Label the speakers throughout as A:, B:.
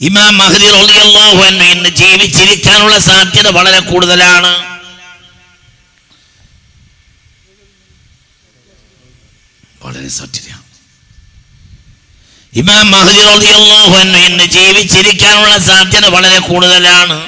A: ഇമാം മഹദി റളിയല്ലാഹു അൻഹു ഇന്ന് ജീവിച്ചിരിക്കാനുള്ള സാധ്യത വളരെ കൂടുതലാണ്. വളരെ സാധ്യതയാണ് ഇമാം മഹദി റളിയല്ലാഹു അൻഹു ഇന്ന് ജീവിച്ചിരിക്കാനുള്ള സാധ്യത വളരെ കൂടുതലാണ്.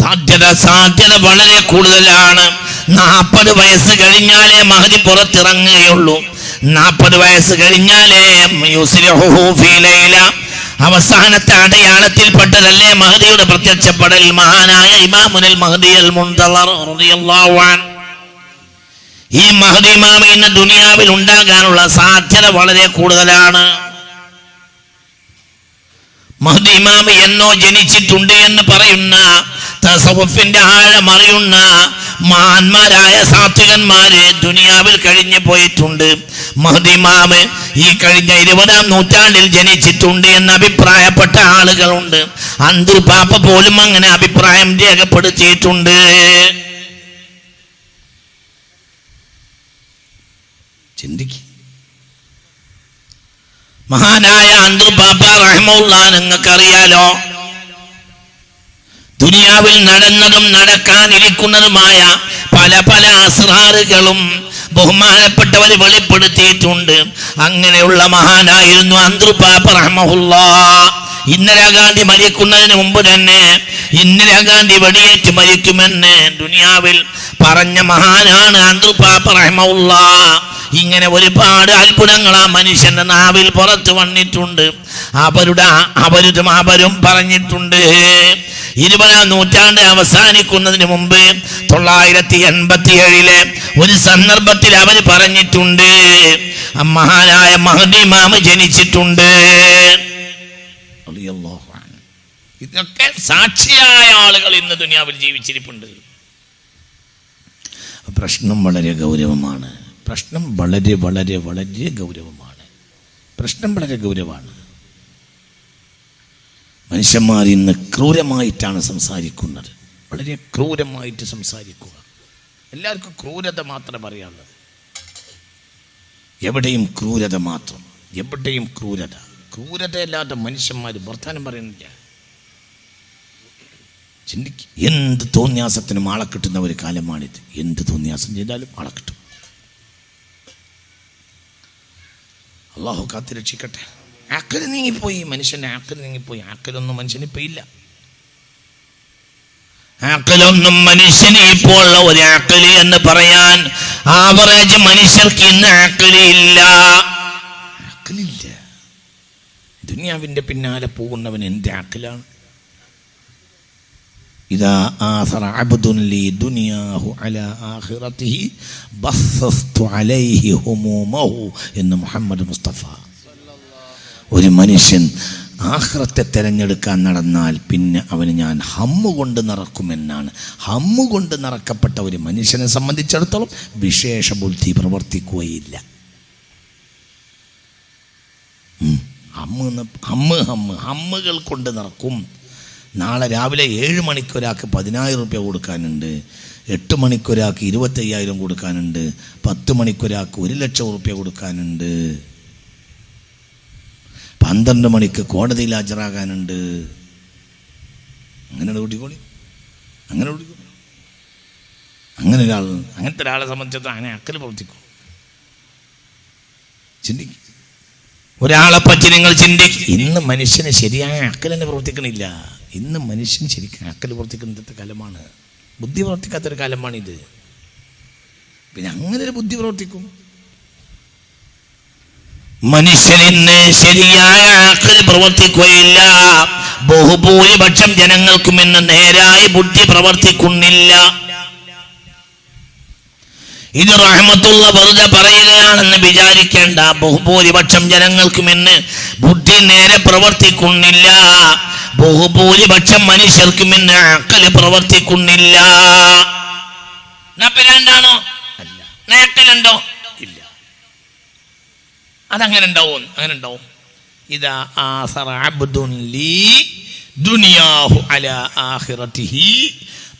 A: സാധ്യത സാധ്യത വളരെ കൂടുതലാണ്. നാൽപ്പത് വയസ്സ് കഴിഞ്ഞാലേ മഹദി പുറത്തിറങ്ങുകയുള്ളൂ. നാൽപ്പത് വയസ്സ് കഴിഞ്ഞാലേ അവസാനത്തെ അടയാളത്തിൽപ്പെട്ടതല്ലേ മഹദിയുടെ പ്രത്യക്ഷപ്പെടൽ? മഹാനായ ഇമാമുനൽ മഹദിയൽ അൻഹു. ഈ മഹദി ഇമാമ ഇന്ന് ദുനിയാവിൽ ഉണ്ടാകാനുള്ള സാധ്യത വളരെ കൂടുതലാണ്. മഹദി ഇമാമ എന്നോ ജനിച്ചിട്ടുണ്ട് എന്ന് പറയുന്ന തസവുഫിന്റെ ആഴമറിയുന്ന മഹാന്മാരായ സാത്വികന്മാര് ദുനിയാവിൽ കഴിഞ്ഞു പോയിട്ടുണ്ട്. മഹദിമാവ് ഈ കഴിഞ്ഞ ഇരുപതാം നൂറ്റാണ്ടിൽ ജനിച്ചിട്ടുണ്ട് എന്ന് അഭിപ്രായപ്പെട്ട ആളുകളുണ്ട്. അന്തിൽ പാപ്പ പോലും അങ്ങനെ അഭിപ്രായം രേഖപ്പെടുത്തിയിട്ടുണ്ട്. മഹാനായ അന്തു പാപ്പ റഹ്മുള്ള നിങ്ങൾക്കറിയാലോ? ദുനിയാവിൽ നടന്നതും നടക്കാനിരിക്കുന്നതുമായ പല പല അസ്രാറുകളും ബഹുമാനപ്പെട്ടവർ വെളിപ്പെടുത്തിയിട്ടുണ്ട്. അങ്ങനെയുള്ള മഹാനായിരുന്നു അന്തർപാപ്പ റഹ്മുള്ള ഇന്ദിരാഗാന്ധി മരിക്കുന്നതിന് മുമ്പ് തന്നെ ഇന്ദിരാഗാന്ധി വെടിയേറ്റ് മരിക്കുമെന്ന് ദുനിയാവിൽ പറഞ്ഞ മഹാനാണ് അന്തർപാപ്പ റഹ്മുള്ള ഇങ്ങനെ ഒരുപാട് അത്ഭുതങ്ങൾ ആ മനുഷ്യന്റെ നാവിൽ പുറത്തു വന്നിട്ടുണ്ട്. അവരുടെ അവരും അവരും പറഞ്ഞിട്ടുണ്ട്. ഇരുപതാം നൂറ്റാണ്ട് അവസാനിക്കുന്നതിന് മുമ്പ് തൊള്ളായിരത്തി എൺപത്തി ഏഴിലെ ഒരു സന്ദർഭത്തിൽ അവർ പറഞ്ഞിട്ടുണ്ട് മഹാനായ മഹദി മാമ ജനിച്ചിട്ടുണ്ട്. ഇതൊക്കെ സാക്ഷിയായ ആളുകൾ ഇന്ന് ദുനിയാവിൽ ജീവിച്ചിരിപ്പുണ്ട്. പ്രശ്നം വളരെ ഗൗരവമാണ്. പ്രശ്നം വളരെ വളരെ വളരെ ഗൗരവമാണ്. പ്രശ്നം വളരെ ഗൗരവമാണ്. മനുഷ്യന്മാർ ഇന്ന് ക്രൂരമായിട്ടാണ് സംസാരിക്കുന്നത്. വളരെ ക്രൂരമായിട്ട് സംസാരിക്കുക. എല്ലാവർക്കും ക്രൂരത മാത്രം അറിയാനുള്ളത് എവിടെയും ക്രൂരത മാത്രം. എവിടെയും ക്രൂരത. ക്രൂരതയല്ലാത്ത മനുഷ്യന്മാർ വർത്താനം പറയുന്നില്ല. ചിന്തിക്ക്. എന്ത് തോന്യാസത്തിനും ആളെ കിട്ടുന്ന ഒരു കാലമാണിത്. എന്ത് തോന്യാസം ചെയ്താലും ആളെ കിട്ടും. അള്ളാഹു കാത്ത് രക്ഷിക്കട്ടെ. ആക്കൽ നീങ്ങിപ്പോയി. മനുഷ്യന്റെ ആക്കൽ നീങ്ങിപ്പോയി. ആക്കലൊന്നും മനുഷ്യന് ഇപ്പം ഇല്ല. ആക്കലൊന്നും മനുഷ്യന് ഇപ്പോൾ ഒരു ആക്കൽ എന്ന് പറയാൻ ആവറേജ് മനുഷ്യർക്ക് ഇന്ന് ആക്കലില്ല ആക്കലില്ല ദുനിയാവിന്റെ പിന്നാലെ പോകുന്നവൻ എന്റെ ആക്കലാണ് ഇതാ ആസറ അബ്ദുൻ ദുനിയാഹു അലാ അലൈഹി ഹുമൂമഹു എന്ന് മുഹമ്മദ് മുസ്തഫ ഒരു മനുഷ്യൻ ആഹ്റത്തെ തിരഞ്ഞെടുക്കാൻ നടന്നാൽ പിന്നെ അവന് ഞാൻ ഹമ്മു കൊണ്ട് നിറക്കുമെന്നാണ് ഹമ്മു കൊണ്ട് നിറക്കപ്പെട്ട ഒരു മനുഷ്യനെ സംബന്ധിച്ചിടത്തോളം വിശേഷ ബുദ്ധി പ്രവർത്തിക്കുകയില്ല. ഹമ്മ് ഹമ്മ് ഹമ്മ് ഹമ്മുകൾ കൊണ്ട് നിറക്കും നാളെ രാവിലെ ഏഴ് മണിക്കൊരാൾക്ക് പതിനായിരം റുപ്യ കൊടുക്കാനുണ്ട്. എട്ട് മണിക്കൊരാൾക്ക് ഇരുപത്തയ്യായിരം കൊടുക്കാനുണ്ട്. പത്ത് മണിക്കൊരാൾക്ക് ഒരു ലക്ഷം റുപ്യ കൊടുക്കാനുണ്ട്. പന്ത്രണ്ട് മണിക്ക് കോടതിയിൽ ഹാജരാകാനുണ്ട്. അങ്ങനെ കൂട്ടിക്കോളി. അങ്ങനെ അങ്ങനെ ഒരാൾ അങ്ങനത്തെ ഒരാളെ സംബന്ധിച്ചിടത്തോളം അങ്ങനെ അക്കൽ പ്രവർത്തിക്കും. ചിന്തിക്കും. ഒരാളെ പറ്റി നിങ്ങൾ ചിന്തിക്കും ഇന്ന് മനുഷ്യന് ശരിയായ അക്കൽ തന്നെ പ്രവർത്തിക്കണില്ല. ഇന്ന് മനുഷ്യൻ ശരിക്കും അക്കൽ പ്രവർത്തിക്കുന്ന ഇന്നത്തെ കാലമാണ്. ബുദ്ധി പ്രവർത്തിക്കാത്തൊരു കാലമാണിത്. പിന്നെ അങ്ങനെ ഒരു ബുദ്ധി പ്രവർത്തിക്കും. മനുഷ്യൻ ഇന്ന് ശരിയായ അക്കൽ പ്രവർത്തിക്കുകയില്ല. ബഹുഭൂരിപക്ഷം ജനങ്ങൾക്കും ഇന്ന് നേരായ ബുദ്ധി പ്രവർത്തിക്കുന്നില്ല. ഇത് റഹ്മത്തുള്ള വെറുതെ പറയുകയാണെന്ന് വിചാരിക്കേണ്ട. ബഹുഭൂരിപക്ഷം ജനങ്ങൾക്കും ഇന്ന് ബുദ്ധി നേരെ പ്രവർത്തിക്കുന്നില്ല. ബഹുഭൂരിപക്ഷം മനുഷ്യർക്കും ഇന്ന് അക്കൽ പ്രവർത്തിക്കുന്നില്ല നപ്പരാണ്ടാണോ അല്ല. നേക്കലുണ്ടോ അതങ്ങനെ ഉണ്ടാവും അങ്ങനെ ഉണ്ടാവും. ഇതാ ആസറ അബ്ദുൻ ലീ ദുനിയാഹു അലാ ആഖിറതിഹി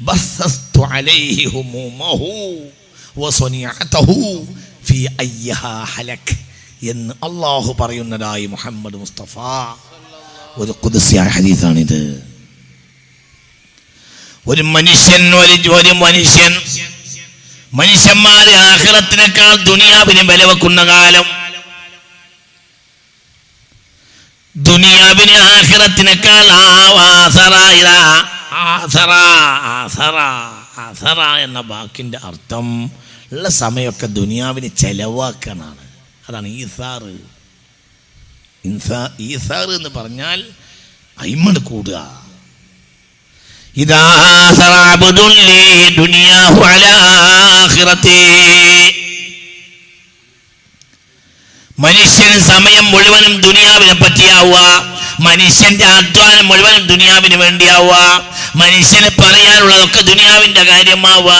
A: ബസ്സസ്തു അലൈഹി ഹുമൂമഹു വസനിഅതഹു ഫി അയ്യഹ ഹലക് എന്ന് അള്ളാഹു പറയുന്നതായി മുഹമ്മദ് മുസ്തഫ. ഒരു കുതിസിയായ ഹദീസാണിത്. ഒരു മനുഷ്യൻ ഒരു ഒരു മനുഷ്യൻ മനുഷ്യന്മാരെ ആഹ്റത്തിനേക്കാൾ ദുനിയാവിനെ വില വെക്കുന്ന കാലം ദുനിയാവിന് ആഹ്റത്തിനേക്കാൾ ആസറ എന്ന വാക്കിന്റെ അർത്ഥം ഉള്ള സമയമൊക്കെ ദുനിയാവിന് ചെലവാക്കാനാണ്. അതാണ് ഈസാറ് ഇൻസാ ഈസാർ എന്ന് പറഞ്ഞാൽ അയ്മണ് കൂടുക. ഇതാ ദുനിയാഹു അലാ മനുഷ്യന് സമയം മുഴുവനും ദുനിയാവിനെ പറ്റിയാവുക മനുഷ്യന്റെ അധ്വാനം മുഴുവനും ദുനിയാവിന് വേണ്ടിയാവുക മനുഷ്യന് പറയാനുള്ളതൊക്കെ ദുനിയാവിന്റെ കാര്യമാവുക.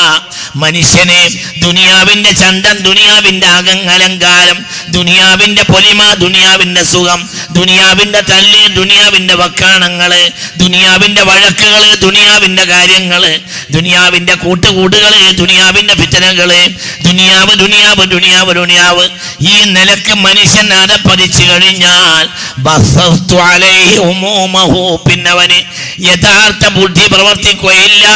A: മനുഷ്യന് ദുനിയാവിന്റെ ചന്തം ദുനിയാവിന്റെ അലങ്കാരം ദുനിയാവിന്റെ പൊലിമ ദുനിയാവിന്റെ സുഖം ദുനിയാവിന്റെ തല്ല് ദുനിയാവിന്റെ വക്കാണങ്ങൾ ദുനിയാവിന്റെ വഴക്കുകൾ ദുനിയാവിന്റെ കാര്യങ്ങൾ ദുനിയാവിന്റെ കൂട്ടുകൂടുകൾ ദുനിയാവിന്റെ പിത്തനകൾ ദുനിയാവ് ദുനിയാവ് ദുനിയാവ് ദുനിയാവ് ഈ നിലയ്ക്ക് മനുഷ്യൻ അതപ്പതിച്ചു കഴിഞ്ഞാൽ. പിന്നവന് യഥാർത്ഥ ബുദ്ധി പ്രവർത്തിക്കുകയില്ല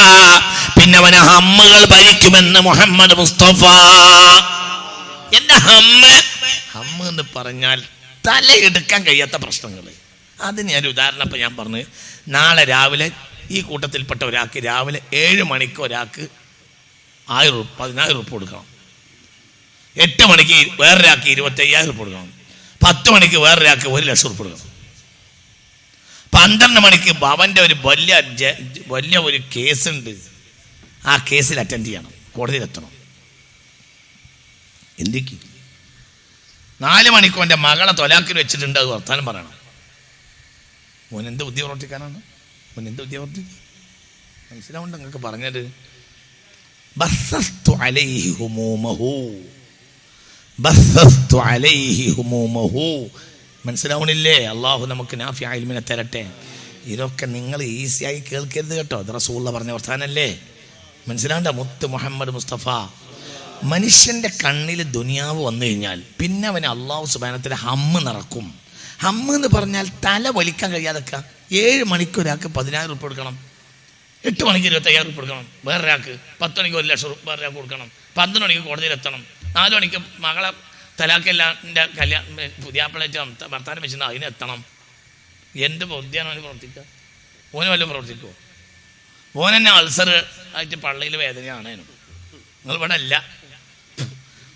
A: പിന്നവന് ഹമ്മകൾ ഭരിക്കുമെന്ന് മുഹമ്മദ് മുസ്തഫ. എന്റെ ഹമ്മ. ഹമ്മ എന്ന് പറഞ്ഞാൽ തലയെടുക്കാൻ കഴിയാത്ത പ്രശ്നങ്ങൾ അതിന് ഞാൻ ഉദാഹരണം ഇപ്പം ഞാൻ പറഞ്ഞു. നാളെ രാവിലെ ഈ കൂട്ടത്തിൽപ്പെട്ട ഒരാൾക്ക് രാവിലെ ഏഴ് മണിക്ക് ഒരാൾക്ക് ആയിരം ഉറുപ്പ് പതിനായിരം ഉറുപ്പ് കൊടുക്കണം. എട്ട് മണിക്ക് വേറൊരാൾക്ക് ഇരുപത്തയ്യായിരം ഉറുപ്പ് കൊടുക്കണം. പത്ത് മണിക്ക് വേറൊരാൾക്ക് ഒരു ലക്ഷം ഉറുപ്പ് കൊടുക്കണം. പന്ത്രണ്ട് മണിക്ക് ഭവന്റെ ഒരു വലിയ വലിയ ഒരു കേസുണ്ട്. ആ കേസിൽ അറ്റൻഡ് ചെയ്യണം. കോടതിയിലെത്തണം. എന്തിക്ക്? നാല് മണിക്കൂർ എന്റെ മകളെ തൊലാക്കിൽ വെച്ചിട്ടുണ്ട് അത് വർത്താനം പറയണം. മോൻ എന്ത് ബുദ്ധി പ്രവർത്തിക്കാനാണ്? മോൻ എന്ത് ബുദ്ധി പ്രവർത്തിക്കാൻ മനസ്സിലാവുണ്ട് നിങ്ങൾക്ക് പറഞ്ഞത്? ബസ്സസ്തു അലൈഹി ബസ്സസ്തു അലൈഹി മനസ്സിലാവണില്ലേ? അള്ളാഹു നമുക്ക് നാഫി ആയിൽമിനെ തരട്ടെ. ഇതൊക്കെ നിങ്ങൾ ഈസിയായി കേൾക്കരുത് കേട്ടോ. ഇത് റസൂള്ള പറഞ്ഞ വർത്താനല്ലേ? മനസ്സിലാവണ്ട? മുത്ത് മുഹമ്മദ് മുസ്തഫ. മനുഷ്യന്റെ കണ്ണിൽ ദുനിയാവ് വന്നു കഴിഞ്ഞാൽ പിന്നെ അവന് അള്ളാഹു സുബാനത്തിന്റെ ഹമ്മ് നിറക്കും. ഹമ്മ് എന്ന് പറഞ്ഞാൽ തല വലിക്കാൻ കഴിയാതൊക്കെ ഏഴ് മണിക്ക് ഒരാൾക്ക് പതിനായിരം ഉറുപ്പ് കൊടുക്കണം. എട്ട് മണിക്ക് ഇരുപത്തയ്യായിരം ഉറുപ്പ് കൊടുക്കണം. വേറൊരാൾക്ക് പത്ത് മണിക്ക് ഒരു ലക്ഷം ഉറുപ്പ് വേറൊരാൾക്ക് കൊടുക്കണം. പന്ത്രണ്ട് മണിക്ക് കോടതിയിലെത്തണം നാല് മണിക്ക് മകളെ തലാക്കെല്ലാന്റെ കല്യാണം പുതിയാപ്പിളേറ്റ് ഭർത്താനം വെച്ചിട്ട് അതിനെത്തണം എന്ത് ബുദ്ധിയാണ് അവന് പ്രവർത്തിക്കുക? ഓന് വല്ലതും പ്രവർത്തിക്കുമോ ഓൻ തന്നെ അൾസർ ആയിട്ട് പള്ളിയിൽ വേദനയാണ് നിങ്ങൾ ഇവിടെ അല്ല.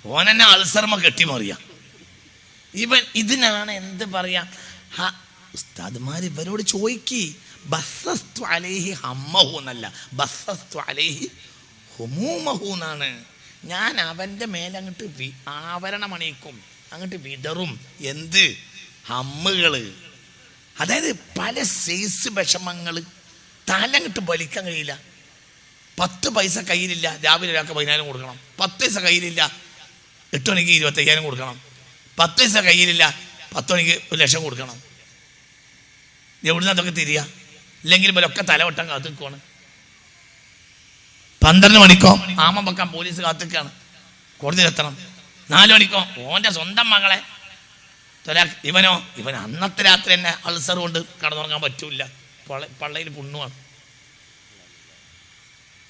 A: ഓൻ തന്നെ അൾസർമ കെട്ടിമറിയ. ഇവൻ ഇതിനാണ് എന്ത് പറയാ? ഉസ്താദ്മാർ ഇവരോട് ചോദിക്കി. ബസ്സസ്തു അലേഹി ഹമ്മഹു എന്നല്ല. ബസ്സസ്തു അലേഹി ഹുമൂമഹു എന്നാണ്. ഞാൻ അവന്റെ മേലങ്ങോട്ട് ആവരണമണിക്കും അങ്ങോട്ട് വിതറും എന്ത്? ഹമ്മുകൾ. അതായത് പല സൈസ് വിഷമങ്ങൾ തലങ്ങോട്ട് വലിക്കാൻ കഴിയില്ല. പത്ത് പൈസ കയ്യിലില്ല. രാവിലെ ഒരാൾക്ക് പതിനായിരം കൊടുക്കണം. പത്ത് പൈസ കയ്യിലില്ല. എട്ട് മണിക്ക് ഇരുപത്തയ്യായിരം കൊടുക്കണം. പത്ത് പൈസ കയ്യിലില്ല. പത്ത് മണിക്ക് ഒരു ലക്ഷം കൊടുക്കണം. എവിടുന്ന് അതൊക്കെ തിരിയ? ഇല്ലെങ്കിൽ ഇവരൊക്കെ തലവട്ടം കാത്തു നിൽക്കുവാണ് പന്ത്രണ്ട് മണിക്കോ? ആമം വെക്കാൻ പോലീസ് കാത്തിക്കാണ്. കോടതിയിലെത്തണം നാല് മണിക്കോ? ഓന്റെ സ്വന്തം മകളെ. ഇവനോ? ഇവൻ അന്നത്തെ രാത്രി തന്നെ അൾസർ കൊണ്ട് കടന്നുറങ്ങാൻ പറ്റൂല. പള്ള- പള്ളയിൽ പുണ്ണുമാണ്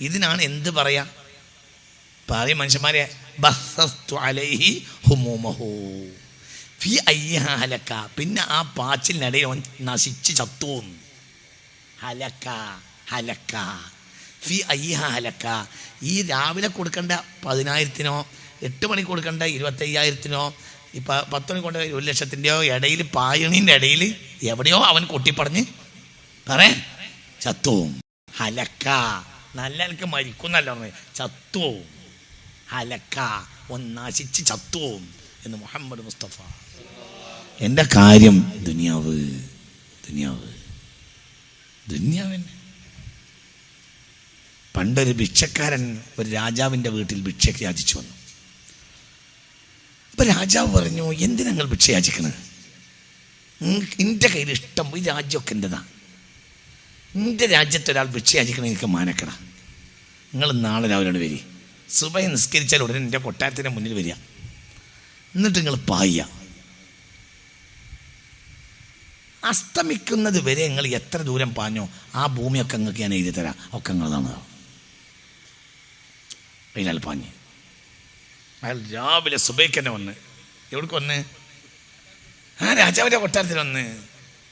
A: ഇതിനാണ് എന്ത് പറയാ? പറയും മനുഷ്യന്മാരെ പിന്നെ ആ പാച്ചിലിനിടയിൽ അവൻ നശിച്ച് ചത്തുവും ഹലക്ക ഹലക്ക. ഫി അയ്യ ഹലക്ക. ഈ രാവിലെ കൊടുക്കേണ്ട പതിനായിരത്തിനോ എട്ട് മണി കൊടുക്കേണ്ട ഇരുപത്തയ്യായിരത്തിനോ ഇപ്പൊ പത്ത് മണി കൊണ്ട് ഒരു ലക്ഷത്തിന്റെയോ ഇടയിൽ പായണീന്റെ ഇടയിൽ എവിടെയോ അവൻ കൊട്ടിപ്പറഞ്ഞ് പറേ ചത്തുവും ഹലക്ക. നല്ല എനിക്ക് മരിക്കുന്നല്ല പറഞ്ഞു ചത്തുവും ഹലക്ക ഒന്നാശിച്ച് ചത്തുവും എന്ന് മുഹമ്മദ് മുസ്തഫ. എന്റെ കാര്യം ദുനിയാവ് ദുനിയാവ്. ദുനിയാവന്നെ. പണ്ടൊരു ഭിക്ഷക്കാരൻ ഒരു രാജാവിന്റെ വീട്ടിൽ ഭിക്ഷയ്ക്ക് യാചിച്ചു വന്നു. അപ്പൊ രാജാവ് പറഞ്ഞു എന്തിനാ നിങ്ങൾ ഭിക്ഷ യാചിക്കണത് എന്റെ കയ്യിൽ ഇഷ്ടം ഈ രാജ്യമൊക്കെ എന്റെതാ എന്റെ രാജ്യത്ത് ഒരാൾ ഭിക്ഷ യാചിക്കണമെങ്കിൽ എനിക്ക് മാനക്കട. നിങ്ങൾ നാളെ രാവിലെ വരി. സുബൈ നിസ്കരിച്ചാൽ ഉടനെ എന്റെ കൊട്ടാരത്തിന്റെ മുന്നിൽ വരിക. എന്നിട്ട് നിങ്ങൾ പായ അസ്തമിക്കുന്നത് വരെ നിങ്ങൾ എത്ര ദൂരം പാഞ്ഞോ ആ ഭൂമിയൊക്കെ നിങ്ങൾക്ക് ഞാൻ എഴുതി തരാം. ഒക്കെ നിങ്ങളതാണ് അയാൾ പാഞ്ഞ്. അയാൾ രാവിലെ സുബൈക്ക് തന്നെ വന്ന്. എവിടേക്ക് വന്ന്? ആ രാജാവിന്റെ കൊട്ടാരത്തിൽ വന്ന്.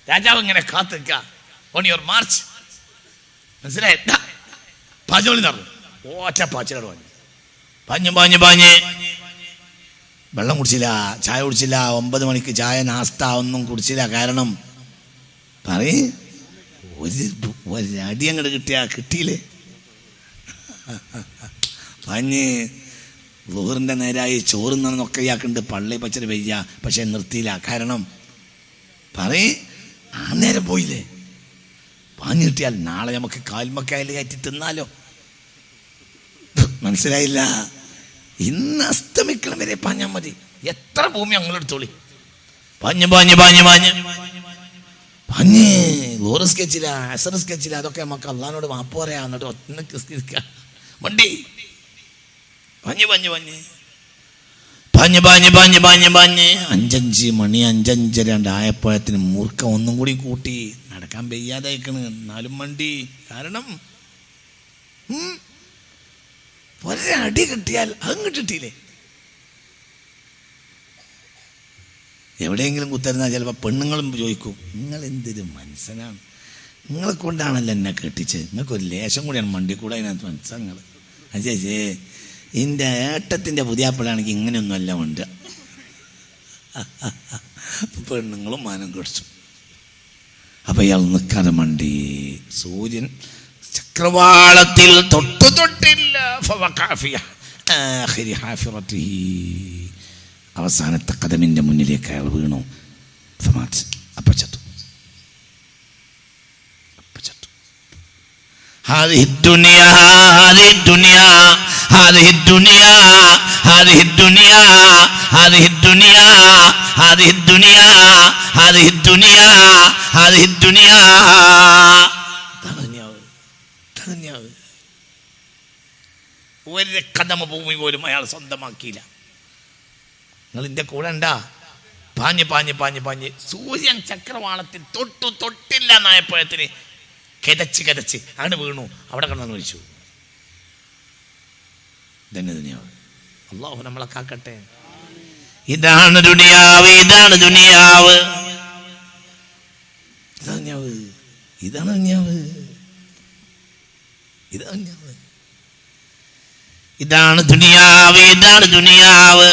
A: രാജാവ് ഇങ്ങനെ കാത്തിക്ക ഓൺ യുവർ മാർച്ച് മനസ്സിലായി? പാഞ്ഞു. പാഞ്ഞു വെള്ളം കുടിച്ചില്ല ചായ കുടിച്ചില്ല ഒമ്പത് മണിക്ക് ചായ നാസ്ത ഒന്നും കുടിച്ചില്ല. കാരണം പറയേ ഒരു അടി അങ്ങോട്ട് കിട്ടിയ കിട്ടിയില്ലേ? പഞ്ഞ് ലുഹറിന്റെ നേരായി ചോറുന്നൊക്കെ ഇയാൾക്കുണ്ട്. പള്ളി പച്ചരി പെയ്യ പക്ഷെ നിർത്തിയില്ല. കാരണം പറയേ ആ നേരം പോയില്ലേ? പാഞ്ഞു നാളെ നമുക്ക് കാൽമക്കായാലും കയറ്റി തിന്നാലോ? മനസ്സിലായില്ല? ഇന്ന് അസ്തമിക്കണം വരെ പാഞ്ഞാൽ മതി. എത്ര ഭൂമി ഞങ്ങളെടുത്തോളി പാഞ്ഞ് പാഞ്ഞ് പാഞ്ഞ് പാഞ്ഞ്. പാഞ്ഞ്. ലോറ് സ്കെച്ചില്ല അസർ സ്കെച്ചില്ല അതൊക്കെ നമുക്ക് അള്ളഹാനോട് മാപ്പ് പറയാം എന്നിട്ട് ഒറ്റ വണ്ടി പാഞ്ഞ് പാഞ്ഞ് പാഞ്ഞ്. പാഞ്ഞ് പാഞ്ഞ് പാഞ്ഞ് പാഞ്ഞ് പാഞ്ഞ്. അഞ്ചഞ്ച് മണി അഞ്ചഞ്ചര ആയപ്പോഴത്തിന് മൂർഖം ഒന്നും കൂടി കൂട്ടി. നടക്കാൻ വയ്യാതെ അയക്കണ് എന്നാലും വണ്ടി കാരണം ഒരടി കിട്ടിയാൽ അതും കിട്ടിയില്ലേ എവിടെയെങ്കിലും കുത്തരുന്നാൽ ചിലപ്പോൾ പെണ്ണുങ്ങളും ചോദിക്കും നിങ്ങൾ എന്തൊരു മനസ്സനാണ് നിങ്ങളെ കൊണ്ടാണല്ലോ എന്നെ കെട്ടിച്ച് നിങ്ങൾക്ക് ഒരു ലേശം കൂടിയാണ് മണ്ടി കൂടെ അതിനകത്ത് മനസ്സങ്ങൾ അജയേ എന്റെ ഏട്ടത്തിന്റെ പുതിയാപ്പിളാണെങ്കിൽ ഇങ്ങനെയൊന്നുമല്ല ഉണ്ട് പെണ്ണുങ്ങളും മാനം കുടിച്ചു അപ്പൊ അയാൾ നിൽക്കാതെ മണ്ടി. സൂര്യൻ ചക്രവാളത്തിൽ തൊട്ടു തൊട്ടില്ല. അവസാനത്തെ കഥമിന്റെ മുന്നിലേക്ക് അയാൾ വീണു. അപ്പം ചത്തു ഹാദി ഹാദി ഹാദി هذه الدنيا هذه الدنيا هذه الدنيا هذه الدنيا هذه الدنيا ദുനിയാവ് ദുനിയാവ് ഒരു കദമ ഭൂമി പോലും അയാൾ സ്വന്തമാക്കിയില്ല നിങ്ങൾ എൻ്റെ കൂടെ ഉണ്ടാ പാഞ്ഞ് പാഞ്ഞ് പാഞ്ഞ് പാഞ്ഞ് സൂര്യൻ ചക്രവാളത്തിൽ തൊട്ടു തൊട്ടില്ല എന്നായപ്പോഴത്തിന് കിതച്ച് കിതച്ച് അങ്ങനെ വീണു അവിടെ കിടന്നു മരിച്ചു തന്നെ ദുനിയാവ് അള്ളാഹു നമ്മളെ കാക്കട്ടെ. ഇതാണ് ദുനിയാവ് ഇതാണ് ദുനിയാവ്. ഇതാണ് ഇതാണ് ദുനിയാവ് ഇതാണ് ഇതാണ് ദുനിയാവ് ഇതാണ് ദുനിയാവ്.